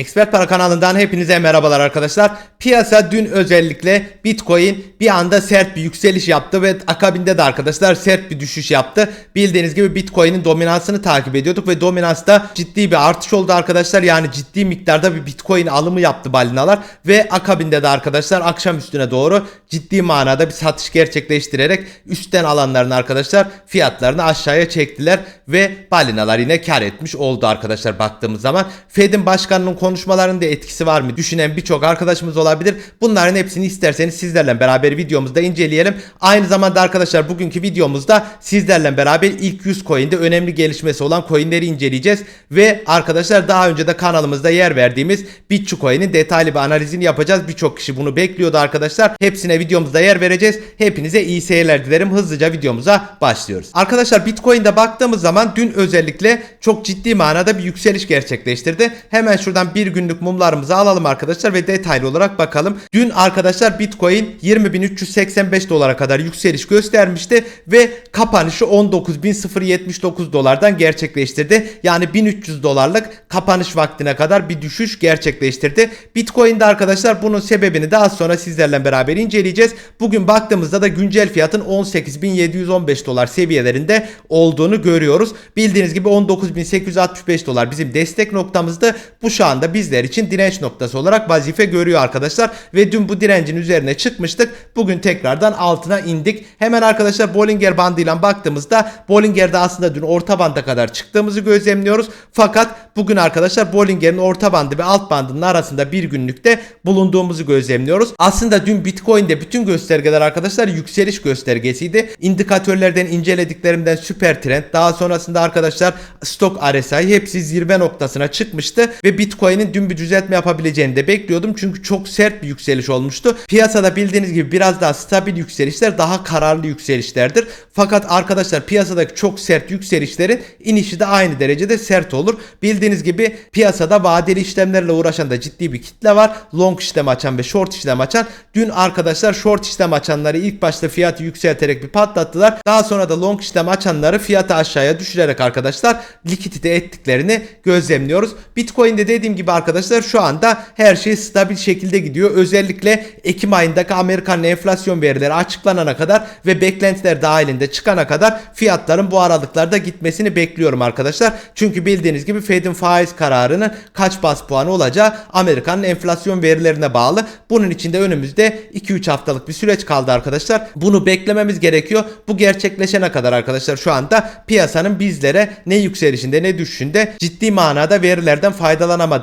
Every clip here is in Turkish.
Expert Para kanalından hepinize merhabalar arkadaşlar. Piyasa dün özellikle Bitcoin bir anda sert bir yükseliş yaptı ve akabinde de arkadaşlar sert bir düşüş yaptı. Bildiğiniz gibi Bitcoin'in dominansını takip ediyorduk ve dominansta ciddi bir artış oldu arkadaşlar. Yani ciddi miktarda bir Bitcoin alımı yaptı balinalar ve akabinde de arkadaşlar akşam üstüne doğru ciddi manada bir satış gerçekleştirerek üstten alanların arkadaşlar fiyatlarını aşağıya çektiler ve balinalar yine kar etmiş oldu arkadaşlar baktığımız zaman. Fed'in başkanının konuşmalarında etkisi var mı düşünen birçok arkadaşımız olabilir. Bunların hepsini isterseniz sizlerle beraber videomuzda inceleyelim. Aynı zamanda arkadaşlar bugünkü videomuzda sizlerle beraber ilk 100 coin'de önemli gelişmesi olan coin'leri inceleyeceğiz. Ve arkadaşlar daha önce de kanalımızda yer verdiğimiz Bitcoin'in detaylı bir analizini yapacağız. Birçok kişi bunu bekliyordu arkadaşlar. Hepsine videomuzda yer vereceğiz. Hepinize iyi seyirler dilerim. Hızlıca videomuza başlıyoruz. Arkadaşlar Bitcoin'de baktığımız zaman dün özellikle çok ciddi manada bir yükseliş gerçekleştirdi. Hemen şuradan bir günlük mumlarımızı alalım arkadaşlar ve detaylı olarak bakalım. Dün arkadaşlar Bitcoin 20.385 dolara kadar yükseliş göstermişti ve kapanışı 19.079 dolardan gerçekleştirdi. Yani 1300 dolarlık kapanış vaktine kadar bir düşüş gerçekleştirdi. Bitcoin'de arkadaşlar bunun sebebini de az sonra sizlerle beraber inceleyeceğiz. Bugün baktığımızda da güncel fiyatın 18.715 dolar seviyelerinde olduğunu görüyoruz. Bildiğiniz gibi 19.865 dolar bizim destek noktamızdı. Bu şu anda bizler için direnç noktası olarak vazife görüyor arkadaşlar. Ve dün bu direncin üzerine çıkmıştık. Bugün tekrardan altına indik. Hemen arkadaşlar Bollinger bandıyla baktığımızda Bollinger'de aslında dün orta banda kadar çıktığımızı gözlemliyoruz. Fakat bugün arkadaşlar Bollinger'in orta bandı ve alt bandının arasında bir günlükte bulunduğumuzu gözlemliyoruz. Aslında dün Bitcoin'de bütün göstergeler arkadaşlar yükseliş göstergesiydi. İndikatörlerden incelediklerimden süper trend daha sonrasında arkadaşlar stok RSI hepsi zirve noktasına çıkmıştı ve Bitcoin'in dün bir düzeltme yapabileceğini de bekliyordum. Çünkü çok sert bir yükseliş olmuştu. Piyasada bildiğiniz gibi biraz daha stabil yükselişler daha kararlı yükselişlerdir. Fakat arkadaşlar piyasadaki çok sert yükselişlerin inişi de aynı derecede sert olur. Bildiğiniz gibi piyasada vadeli işlemlerle uğraşan da ciddi bir kitle var. Long işlem açan ve short işlem açan. Dün arkadaşlar short işlem açanları ilk başta fiyatı yükselterek bir patlattılar. Daha sonra da long işlem açanları fiyatı aşağıya düşürerek arkadaşlar likidite ettiklerini gözlemliyoruz. Bitcoin'de dediğim gibi arkadaşlar şu anda her şey stabil şekilde gidiyor. Özellikle Ekim ayındaki Amerikan enflasyon verileri açıklanana kadar ve beklentiler dahilinde çıkana kadar fiyatların bu aralıklarda gitmesini bekliyorum arkadaşlar. Çünkü bildiğiniz gibi Fed'in faiz kararının kaç bas puanı olacağı Amerika'nın enflasyon verilerine bağlı. Bunun için de önümüzde 2-3 haftalık bir süreç kaldı arkadaşlar. Bunu beklememiz gerekiyor. Bu gerçekleşene kadar arkadaşlar şu anda piyasanın bizlere ne yükselişinde ne düşüşünde ciddi manada verilerden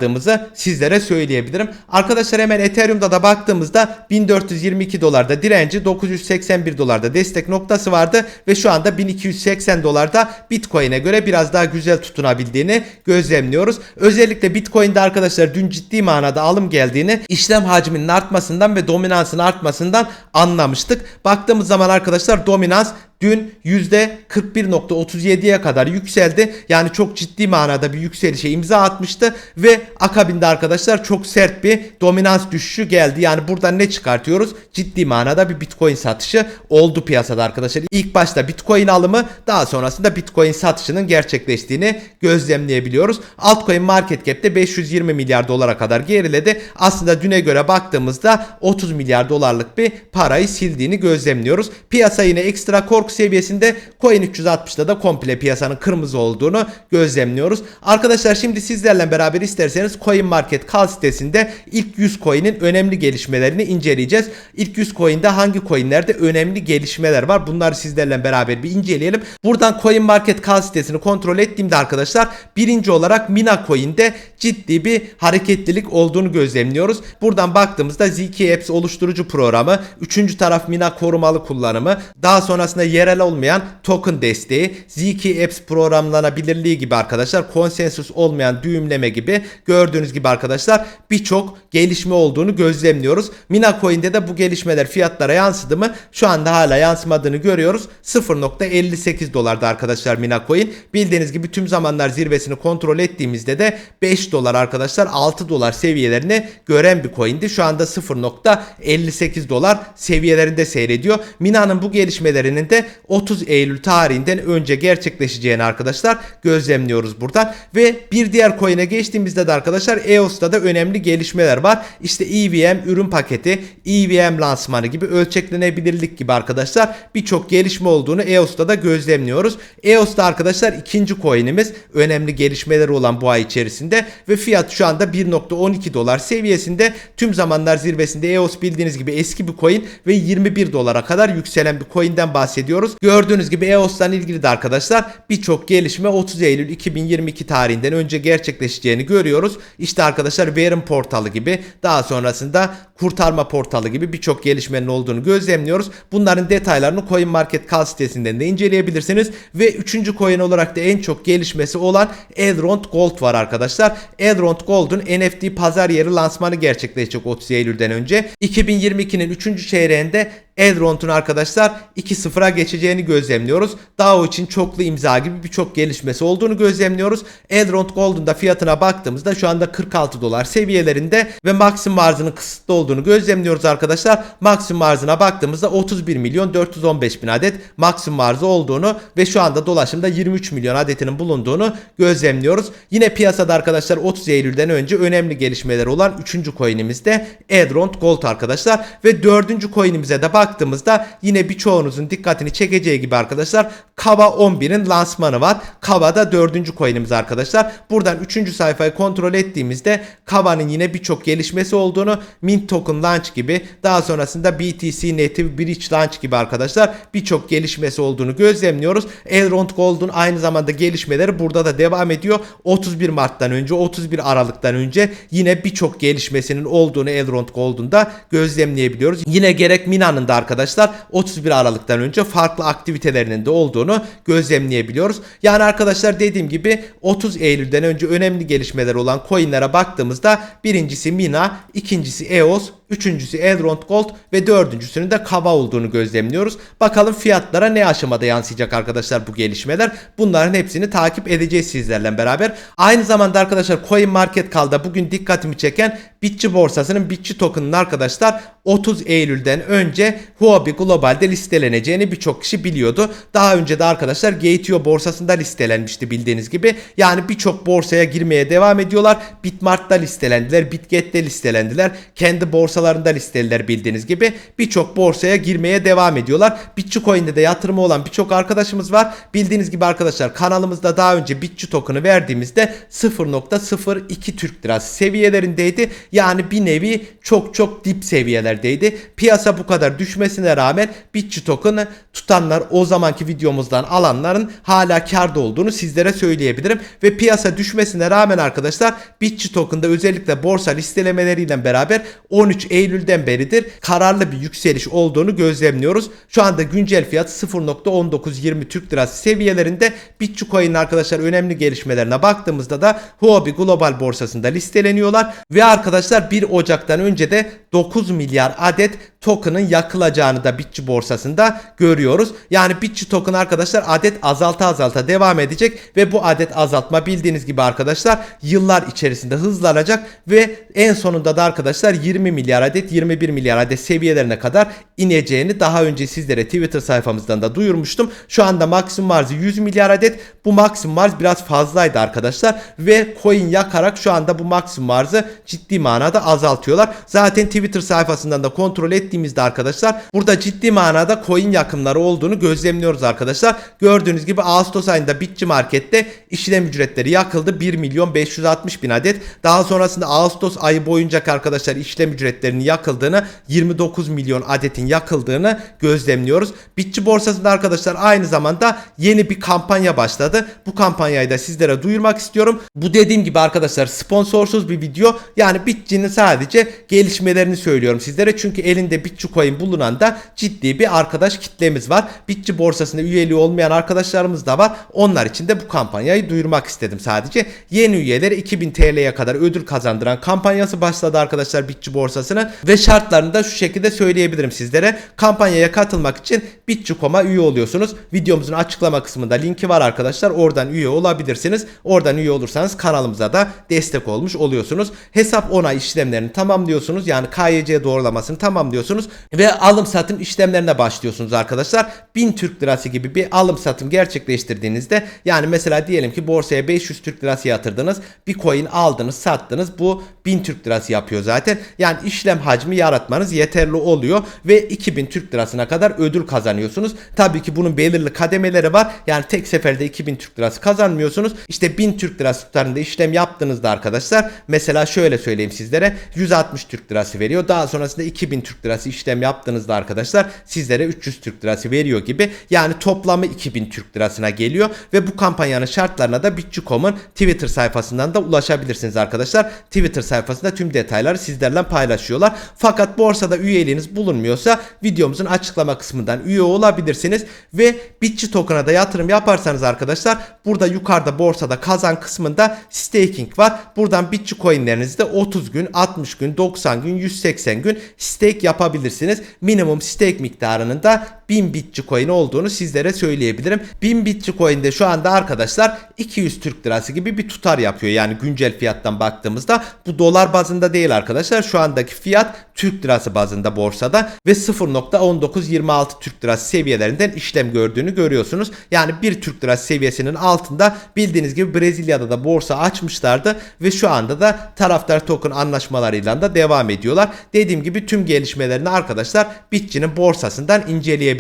faydalanamadığımızı sizlere söyleyebilirim. Arkadaşlar hemen Ethereum'da da baktığımızda 1422 dolarda direnci 981 dolarda destek noktası vardı ve şu anda 1280 dolarda Bitcoin'e göre biraz daha güzel tutunabildiğini gözlemliyoruz. Özellikle Bitcoin'de arkadaşlar dün ciddi manada alım geldiğini işlem hacminin artmasından ve dominansın artmasından anlamıştık. Baktığımız zaman arkadaşlar dominans dün %41.37'ye kadar yükseldi. Yani çok ciddi manada bir yükselişe imza atmıştı ve akabinde arkadaşlar çok sert bir dominans düşüşü geldi. Yani buradan ne çıkartıyoruz? Ciddi manada bir Bitcoin satışı oldu piyasada arkadaşlar. İlk başta Bitcoin alımı daha sonrasında Bitcoin satışının gerçekleştiğini gözlemleyebiliyoruz. Altcoin market cap'te 520 milyar dolara kadar geriledi. Aslında düne göre baktığımızda 30 milyar dolarlık bir parayı sildiğini gözlemliyoruz. Piyasa yine ekstra korku seviyesinde Coin 360'da da komple piyasanın kırmızı olduğunu gözlemliyoruz. Arkadaşlar şimdi sizlerle beraber isterseniz Coin Market Kal sitesinde ilk 100 coin'in önemli gelişmelerini inceleyeceğiz. İlk 100 coin'de hangi coin'lerde önemli gelişmeler var? Bunları sizlerle beraber bir inceleyelim. Buradan Coin Market Kal sitesini kontrol ettiğimde arkadaşlar birinci olarak Mina Coin'de ciddi bir hareketlilik olduğunu gözlemliyoruz. Buradan baktığımızda ZK Apps oluşturucu programı, üçüncü taraf Mina korumalı kullanımı, daha sonrasında yerel olmayan token desteği, ZK Apps programlanabilirliği gibi arkadaşlar konsensus olmayan düğümleme gibi gördüğünüz gibi arkadaşlar birçok gelişme olduğunu gözlemliyoruz. Mina Coin'de de bu gelişmeler fiyatlara yansıdı mı? Şu anda hala yansımadığını görüyoruz. 0.58 dolarda arkadaşlar Mina Coin. Bildiğiniz gibi tüm zamanlar zirvesini kontrol ettiğimizde de 5 dolar arkadaşlar 6 dolar seviyelerini gören bir coin'di. Şu anda 0.58 dolar seviyelerinde seyrediyor. Mina'nın bu gelişmelerinin de 30 Eylül tarihinden önce gerçekleşeceğini arkadaşlar gözlemliyoruz buradan. Ve bir diğer coin'e geçtiğimizde de arkadaşlar EOS'ta da önemli gelişmeler var. İşte EVM ürün paketi, EVM lansmanı gibi ölçeklenebilirlik gibi arkadaşlar birçok gelişme olduğunu EOS'ta da gözlemliyoruz. EOS'ta arkadaşlar ikinci coin'imiz önemli gelişmeleri olan bu ay içerisinde ve fiyat şu anda 1.12 dolar seviyesinde. Tüm zamanlar zirvesinde EOS bildiğiniz gibi eski bir coin ve 21 dolara kadar yükselen bir coin'den bahsediyoruz. Gördüğünüz gibi EOS'tan ilgili de arkadaşlar birçok gelişme 30 Eylül 2022 tarihinden önce gerçekleşeceğini görüyoruz. İşte arkadaşlar verim portalı gibi daha sonrasında kurtarma portalı gibi birçok gelişmenin olduğunu gözlemliyoruz. Bunların detaylarını CoinMarketCal sitesinden de inceleyebilirsiniz. Ve üçüncü coin olarak da en çok gelişmesi olan Elrond Gold var arkadaşlar. Elrond Gold'un NFT pazar yeri lansmanı gerçekleşecek 30 Eylül'den önce. 2022'nin 3. çeyreğinde Elrond'un arkadaşlar 2-0'a geçeceğini gözlemliyoruz. DAO için çoklu imza gibi birçok gelişmesi olduğunu gözlemliyoruz. Elrond Gold'un da fiyatına baktığımızda şu anda 46 dolar seviyelerinde ve maksimum arzının kısıtlı olduğunu gözlemliyoruz arkadaşlar. Maksimum arzına baktığımızda 31 milyon 415 bin adet maksimum arzı olduğunu ve şu anda dolaşımda 23 milyon adetinin bulunduğunu gözlemliyoruz. Yine piyasada arkadaşlar 30 Eylül'den önce önemli gelişmeler olan 3. coin'imiz de Elrond Gold arkadaşlar ve 4. coin'imize de baktığımızda yine birçoğunuzun dikkatini çekeceği gibi arkadaşlar Kava 11'in lansmanı var. Kava da 4. coin'imiz arkadaşlar. Buradan 3. sayfayı kontrol ettiğimizde Kava'nın yine birçok gelişmesi olduğunu Mint Token Launch gibi daha sonrasında BTC Native Bridge Launch gibi arkadaşlar birçok gelişmesi olduğunu gözlemliyoruz. Elrond Gold'un aynı zamanda gelişmeleri burada da devam ediyor. 31 Mart'tan önce 31 Aralık'tan önce yine birçok gelişmesinin olduğunu Elrond Gold'un da gözlemleyebiliyoruz. Yine gerek Mina'nın da arkadaşlar 31 Aralık'tan önce farklı aktivitelerinin de olduğunu gözlemleyebiliyoruz. Yani arkadaşlar dediğim gibi 30 Eylül'den önce önemli gelişmeler olan coinlere baktığımızda birincisi Mina, ikincisi EOS, Üçüncüsü Elrond Gold ve dördüncüsünün de Kava olduğunu gözlemliyoruz. Bakalım fiyatlara ne aşamada yansıyacak arkadaşlar bu gelişmeler. Bunların hepsini takip edeceğiz sizlerle beraber. Aynı zamanda arkadaşlar Coin Market Cal'da bugün dikkatimi çeken Bitçi borsasının Bitçi token'ın arkadaşlar 30 Eylül'den önce Huobi Global'de listeleneceğini birçok kişi biliyordu. Daha önce de arkadaşlar Gateo borsasında listelenmişti bildiğiniz gibi. Yani birçok borsaya girmeye devam ediyorlar. Bitmart'ta listelendiler, Bitget'te listelendiler. Kendi borsalarında listeliler bildiğiniz gibi. Birçok borsaya girmeye devam ediyorlar. Bitcoin'de de yatırımı olan birçok arkadaşımız var. Bildiğiniz gibi arkadaşlar kanalımızda daha önce Bitçi token'ı verdiğimizde 0.02 Türk lirası seviyelerindeydi. Yani bir nevi çok çok dip seviyelerdeydi. Piyasa bu kadar düşmesine rağmen Bitçi token'ı tutanlar o zamanki videomuzdan alanların hala karda olduğunu sizlere söyleyebilirim. Ve piyasa düşmesine rağmen arkadaşlar Bitçi token'da özellikle borsa listelemeleriyle beraber 13 Eylül'den beridir kararlı bir yükseliş olduğunu gözlemliyoruz. Şu anda güncel fiyat 0.1920 Türk Lirası seviyelerinde Bitcoin arkadaşlar önemli gelişmelerine baktığımızda da Huobi Global borsasında listeleniyorlar ve arkadaşlar 1 Ocak'tan önce de 9 milyar adet token'ın yakılacağını da Bitçi borsasında görüyoruz. Yani Bitçi token arkadaşlar adet azalta azalta devam edecek ve bu adet azaltma bildiğiniz gibi arkadaşlar yıllar içerisinde hızlanacak ve en sonunda da arkadaşlar 20 milyar adet 21 milyar adet seviyelerine kadar ineceğini daha önce sizlere Twitter sayfamızdan da duyurmuştum. Şu anda maksimum arzı 100 milyar adet. Bu maksimum arz biraz fazlaydı arkadaşlar ve coin yakarak şu anda bu maksimum arzı ciddi manada azaltıyorlar. Zaten Twitter sayfasından da kontrol ettiğimizde arkadaşlar burada ciddi manada coin yakımları olduğunu gözlemliyoruz arkadaşlar. Gördüğünüz gibi Ağustos ayında Bitçi Market'te işlem ücretleri yakıldı 1 milyon 560 bin adet. Daha sonrasında Ağustos ayı boyunca arkadaşlar işlem ücretlerinin yakıldığını 29 milyon adetin yakıldığını gözlemliyoruz. Bitçi borsasında arkadaşlar aynı zamanda yeni bir kampanya başladı. Bu kampanyayı da sizlere duyurmak istiyorum. Bu dediğim gibi arkadaşlar sponsorsuz bir video. Yani Bitçi'nin sadece gelişmelerini söylüyorum sizlere. Çünkü elinde Bitçi coin bulunan da ciddi bir arkadaş kitlemiz var. Bitçi borsasında üyeliği olmayan arkadaşlarımız da var. Onlar için de bu kampanyayı duyurmak istedim sadece. Yeni üyelere 2000 TL'ye kadar ödül kazandıran kampanyası başladı arkadaşlar Bitçi borsasının ve şartlarını da şu şekilde söyleyebilirim sizlere. Sizlere. Kampanyaya katılmak için Bitçi.com'a üye oluyorsunuz. Videomuzun açıklama kısmında linki var arkadaşlar. Oradan üye olabilirsiniz. Oradan üye olursanız kanalımıza da destek olmuş oluyorsunuz. Hesap onay işlemlerini tamamlıyorsunuz. Yani KYC doğrulamasını tamamlıyorsunuz ve alım satım işlemlerine başlıyorsunuz arkadaşlar. 1000 Türk lirası gibi bir alım satım gerçekleştirdiğinizde yani mesela diyelim ki borsaya 500 Türk lirası yatırdınız. Bir coin aldınız, sattınız. Bu 1000 Türk lirası yapıyor zaten. Yani işlem hacmi yaratmanız yeterli oluyor ve 2000 Türk lirasına kadar ödül kazanıyorsunuz. Tabii ki bunun belirli kademeleri var. Yani tek seferde 2000 Türk lirası kazanmıyorsunuz. İşte 1000 Türk lirası tutarında işlem yaptığınızda arkadaşlar mesela şöyle söyleyeyim sizlere 160 Türk lirası veriyor. Daha sonrasında 2000 Türk lirası işlem yaptığınızda arkadaşlar sizlere 300 Türk lirası veriyor gibi. Yani toplamı 2000 Türk lirasına geliyor ve bu kampanyanın şartlarına da Bitçi.com'un Twitter sayfasından da ulaşabilirsiniz arkadaşlar. Twitter sayfasında tüm detayları sizlerle paylaşıyorlar. Fakat borsada üyeliğiniz bulunmuyorsa videomuzun açıklama kısmından üye olabilirsiniz ve Bitçi token'a da yatırım yaparsanız arkadaşlar burada yukarıda borsada kazan kısmında staking var. Buradan Bitçi coinlerinizi de 30 gün, 60 gün, 90 gün, 180 gün stake yapabilirsiniz. Minimum stake miktarının da 1000 Bitçi coin olduğunu sizlere söyleyebilirim. 1000 Bitçi coin'de şu anda arkadaşlar 200 Türk lirası gibi bir tutar yapıyor. Yani güncel fiyattan baktığımızda bu dolar bazında değil arkadaşlar. Şu andaki fiyat Türk lirası bazında borsada ve 0.1926 Türk lirası seviyelerinden işlem gördüğünü görüyorsunuz. Yani 1 Türk lirası seviyesinin altında bildiğiniz gibi Brezilya'da da borsa açmışlardı ve şu anda da taraftar token anlaşmalarıyla da devam ediyorlar. Dediğim gibi tüm gelişmelerini arkadaşlar Bitçi'nin borsasından inceleyebilirsiniz.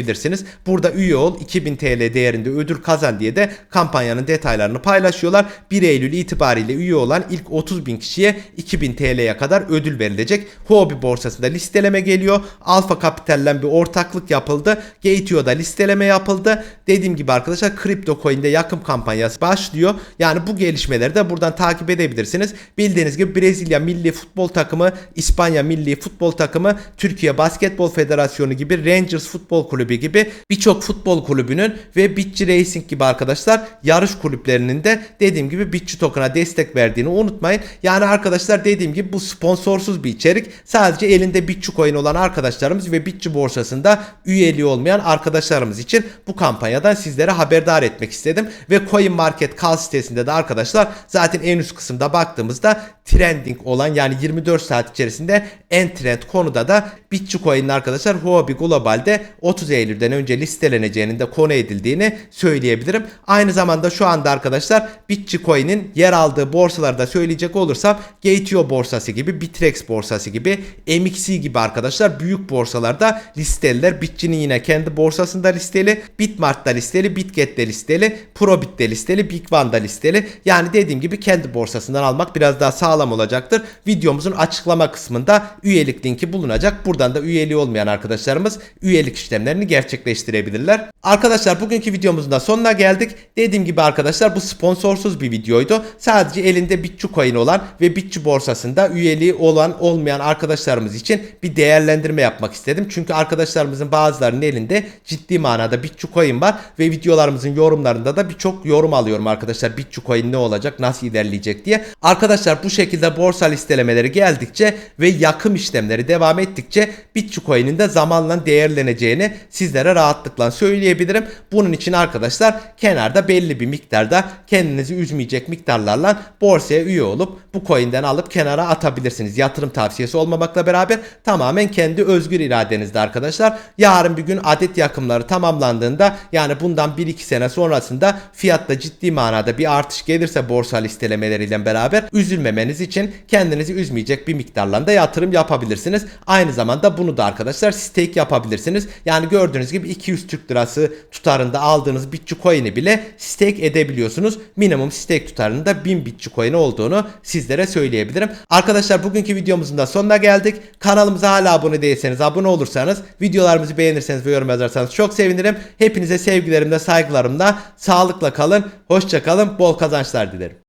Burada üye ol 2000 TL değerinde ödül kazan diye de kampanyanın detaylarını paylaşıyorlar. 1 Eylül itibariyle üye olan ilk 30 bin kişiye 2000 TL'ye kadar ödül verilecek. Huobi borsasında listeleme geliyor. Alfa Capital'den bir ortaklık yapıldı. Gateio'da listeleme yapıldı. Dediğim gibi arkadaşlar Crypto Coin'de yakın kampanyası başlıyor. Yani bu gelişmeleri de buradan takip edebilirsiniz. Bildiğiniz gibi Brezilya milli futbol takımı, İspanya milli futbol takımı, Türkiye Basketbol Federasyonu gibi Rangers Futbol Kulübü gibi birçok futbol kulübünün ve Bitçi Racing gibi arkadaşlar yarış kulüplerinin de dediğim gibi Bitçi Token'a destek verdiğini unutmayın. Yani arkadaşlar dediğim gibi bu sponsorsuz bir içerik. Sadece elinde Bitçi Coin olan arkadaşlarımız ve Bitçi borsasında üyeliği olmayan arkadaşlarımız için bu kampanyadan sizlere haberdar etmek istedim. Ve Coin Market Call sitesinde de arkadaşlar zaten en üst kısımda baktığımızda trending olan yani 24 saat içerisinde en trend konuda da Bitçi Coin'in arkadaşlar Huobi Global'de 30 Eylül'den önce listeleneceğinin de konu edildiğini söyleyebilirim. Aynı zamanda şu anda arkadaşlar Bitçi Coin'in yer aldığı borsalarda söyleyecek olursam Gateio borsası gibi, Bitrex borsası gibi, MXC gibi arkadaşlar büyük borsalarda listeliler. Bitçi'nin yine kendi borsasında listeli, Bitmart'ta listeli, Bitget'te listeli, Probit'te listeli, Big One'da listeli. Yani dediğim gibi kendi borsasından almak biraz daha sağlam olacaktır. Videomuzun açıklama kısmında üyelik linki bulunacak. Buradan da üyeliği olmayan arkadaşlarımız üyelik işlemlerini gerçekleştirebilirler. Arkadaşlar bugünkü videomuzun da sonuna geldik. Dediğim gibi arkadaşlar bu sponsorsuz bir videoydu. Sadece elinde Bitçi coin olan ve Bitçi borsasında üyeliği olan olmayan arkadaşlarımız için bir değerlendirme yapmak istedim. Çünkü arkadaşlarımızın bazılarının elinde ciddi manada Bitçi coin var ve videolarımızın yorumlarında da birçok yorum alıyorum arkadaşlar. Bitçi coin ne olacak, nasıl ilerleyecek diye. Arkadaşlar bu şekilde borsa listelemeleri geldikçe ve yakım işlemleri devam ettikçe Bitçi coin'in de zamanla değerleneceğini sizlere rahatlıkla söyleyebilirim. Bunun için arkadaşlar kenarda belli bir miktarda kendinizi üzmeyecek miktarlarla borsaya üye olup bu coin'den alıp kenara atabilirsiniz. Yatırım tavsiyesi olmamakla beraber tamamen kendi özgür iradenizde arkadaşlar. Yarın bir gün adet yakımları tamamlandığında yani bundan 1-2 sene sonrasında fiyatta ciddi manada bir artış gelirse borsa listelemeleriyle beraber üzülmemeniz için kendinizi üzmeyecek bir miktarla da yatırım yapabilirsiniz. Aynı zamanda bunu da arkadaşlar stake yapabilirsiniz. Yani gördüğünüz gibi 200 Türk lirası tutarında aldığınız Bitçi coin'i bile stake edebiliyorsunuz. Minimum stake tutarında 1000 Bitçi coin olduğunu sizlere söyleyebilirim. Arkadaşlar bugünkü videomuzun da sonuna geldik. Kanalımıza hala abone değilseniz abone olursanız videolarımızı beğenirseniz ve yorum yazarsanız çok sevinirim. Hepinize sevgilerimle saygılarımla sağlıkla kalın. Hoşça kalın. Bol kazançlar dilerim.